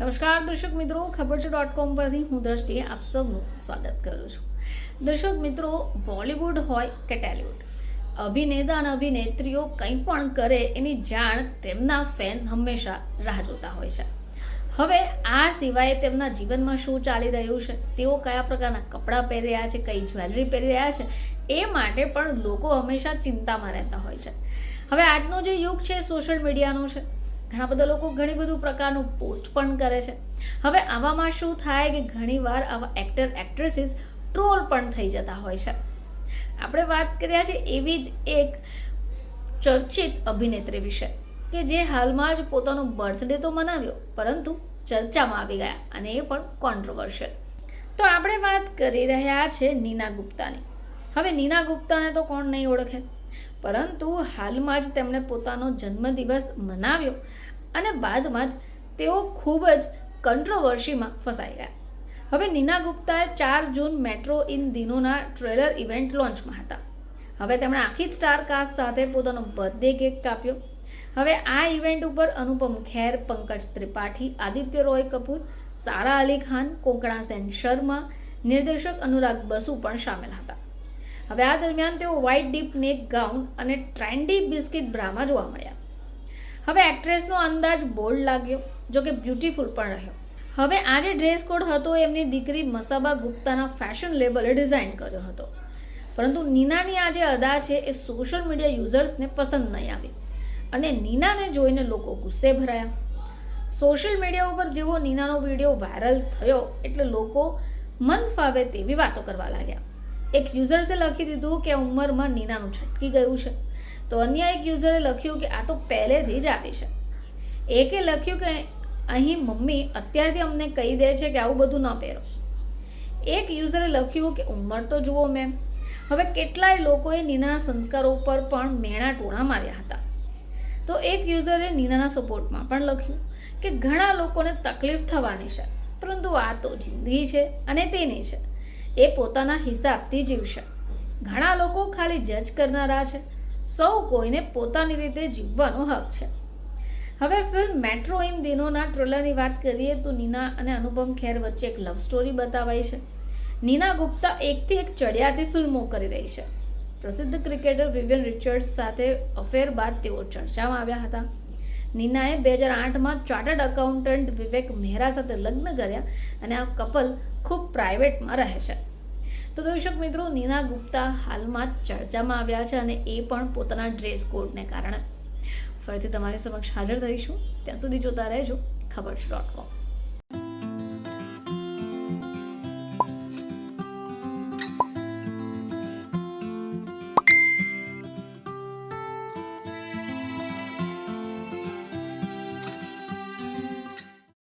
નમસ્કાર, દર્શક મિત્રો, ખબર છે. ડોટ કોમ પરથી હું દ્રષ્ટિએ આપ સૌનું સ્વાગત કરું છું. દર્શક મિત્રો, બોલિવૂડ હોય કે ટેલિવૂડ, અભિનેતા અને અભિનેત્રીઓ કંઈ પણ કરે એની જાણ તેમના ફેન્સ હંમેશા રાહ જોતા હોય છે. હવે આ સિવાય તેમના જીવનમાં શું ચાલી રહ્યું છે, તેઓ કયા પ્રકારના કપડાં પહેરી રહ્યા છે, કઈ જ્વેલરી પહેરી રહ્યા છે, એ માટે પણ લોકો હંમેશા ચિંતામાં રહેતા હોય છે. હવે આજનો જે યુગ છે, સોશિયલ મીડિયાનો છે ઘણા બધા લોકો ઘણી બધું પ્રકારનું પોસ્ટ પણ કરે છે. હવે આવામાં શું થાય કે ઘણીવાર આવા એક્ટર એક્ટ્રેસીસ ટ્રોલ પણ થઈ જતા હોય છે. આપણે વાત કર્યા છે એવી જ એક ચર્ચિત અભિનેત્રી વિશે, કે જે હાલમાં જ પોતાનો બર્થડે તો મનાવ્યો, પરંતુ ચર્ચામાં આવી ગયા અને એ પણ કોન્ટ્રોવર્શિયલ તો આપણે વાત કરી રહ્યા છે નીના ગુપ્તાની. હવે નીના ગુપ્તાને તો કોણ નહીં ઓળખે? પરંતુ હાલમાં જ તેમણે પોતાનો જન્મદિવસ મનાવ્યો અને બાદમાં જ તેઓ ખૂબ જ કંટ્રોવર્સીમાં ફસાઈ ગયા. હવે નીના ગુપ્તાએ ચાર જૂન મેટ્રો ઇન દિનોના ટ્રેલર ઇવેન્ટ લોન્ચમાં હતા. હવે તેમણે આખી સ્ટાર કાસ્ટ સાથે પોતાનો બર્થડે કેક કાપ્યો. હવે આ ઇવેન્ટ ઉપર અનુપમ ખેર, પંકજ ત્રિપાઠી, આદિત્ય રોય કપૂર, સારા અલી ખાન, કોંકણા સેન શર્મા, નિર્દેશક અનુરાગ બસુ પણ સામેલ હતા. હવે આ દરમિયાન તેઓ વ્હાઇટ ડીપ નેક ગાઉન અને ટ્રેન્ડી બિસ્કિટ બ્રામાં જોવા મળ્યા. હવે એક્ટ્રેસનો અંદાજ બોલ્ડ લાગ્યો, જો કે બ્યુટીફુલ પણ રહ્યો. હવે આ જે ડ્રેસ કોડ હતો, એમની દીકરી મસાબા ગુપ્તાના ફેશન લેબલે ડિઝાઇન કર્યો હતો. પરંતુ નીનાની આ જે અદા છે, એ સોશિયલ મીડિયા યુઝર્સને પસંદ નહીં આવી. અને નીનાને જોઈને લોકો ગુસ્સે ભરાયા. સોશિયલ મીડિયા ઉપર જેવો નીનાનો વીડિયો વાયરલ થયો, એટલે લોકો મન ફાવે તેવી વાતો કરવા લાગ્યા. એક યુઝર્સે લખી દીધું કે ઉંમરમાં નીનાનું છટકી ગયું છે. તો અન્ય એક યુઝરે લખ્યું કે આ તો પહેલેથી જ આવી છે. એકે લખ્યું કે અહીં મમ્મી અત્યારથી અમને કહી દે છે કે આવું બધું ન પહેરો. એક યુઝરે લખ્યું કે ઉંમર તો જુઓ મેમ. હવે કેટલાય લોકોએ નીનાના સંસ્કારો પર પણ મેણા ટોણા માર્યા હતા. તો એક યુઝરે નીનાના સપોર્ટમાં પણ લખ્યું કે ઘણા લોકોને તકલીફ થવાની છે. પરંતુ આ તો જિંદગી છે અને તેની છે. એ પોતાના હિસાબથી જીવશે. ઘણા લોકો ખાલી જજ કરનારા છે. સૌ કોઈને પોતાની રીતે જીવવાનો હક છે. હવે ફિલ્મ મેટ્રો ઇન દિનોના ટ્રેલરની વાત કરીએ તો નીના અને અનુપમ ખેર વચ્ચે એક લવ સ્ટોરી બતાવાઈ છે. નીના ગુપ્તા એકથી એક ચડિયાતી ફિલ્મો કરી રહી છે. પ્રસિદ્ધ ક્રિકેટર વિવિયન રિચર્ડ્સ સાથે અફેર બાદ તેઓ ચર્ચામાં આવ્યા હતા. નીનાએ બે હજાર આઠમાં ચાર્ટર્ડ એકાઉન્ટન્ટ વિવેક મહેરા સાથે લગ્ન કર્યા અને આ કપલ ખૂબ પ્રાઇવેટમાં રહે છે. તો દર્શક મિત્રો, નીના ગુપ્તા હાલમાં ચર્ચામાં આવ્યા છે અને એ પણ પોતાના ડ્રેસ કોડને કારણે. ફરીથી તમારી સમક્ષ હાજર થઈશું. ત્યાં સુધી જોતા રહેજો. ખબર છે ડોટ કોમ